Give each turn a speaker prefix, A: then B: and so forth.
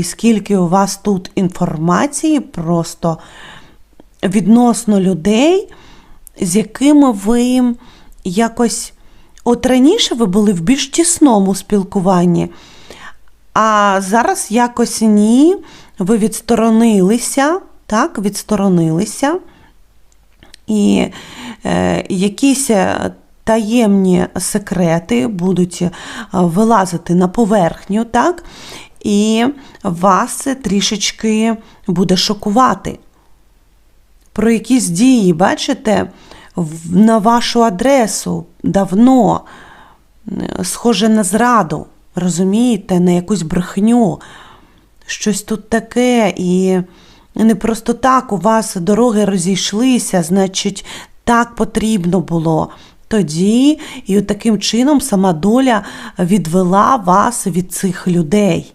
A: і скільки у вас тут інформації просто відносно людей, з якими ви якось. От раніше ви були в більш тісному спілкуванні, а зараз якось ні, ви відсторонилися, так, відсторонилися, і е, якісь е, таємні секрети будуть е, вилазити на поверхню, так, і вас це трішечки буде шокувати. Про якісь дії, бачите, на вашу адресу давно схоже на зраду, розумієте, на якусь брехню, щось тут таке, і не просто так у вас дороги розійшлися, значить, так потрібно було. Тоді і таким чином сама доля відвела вас від цих людей.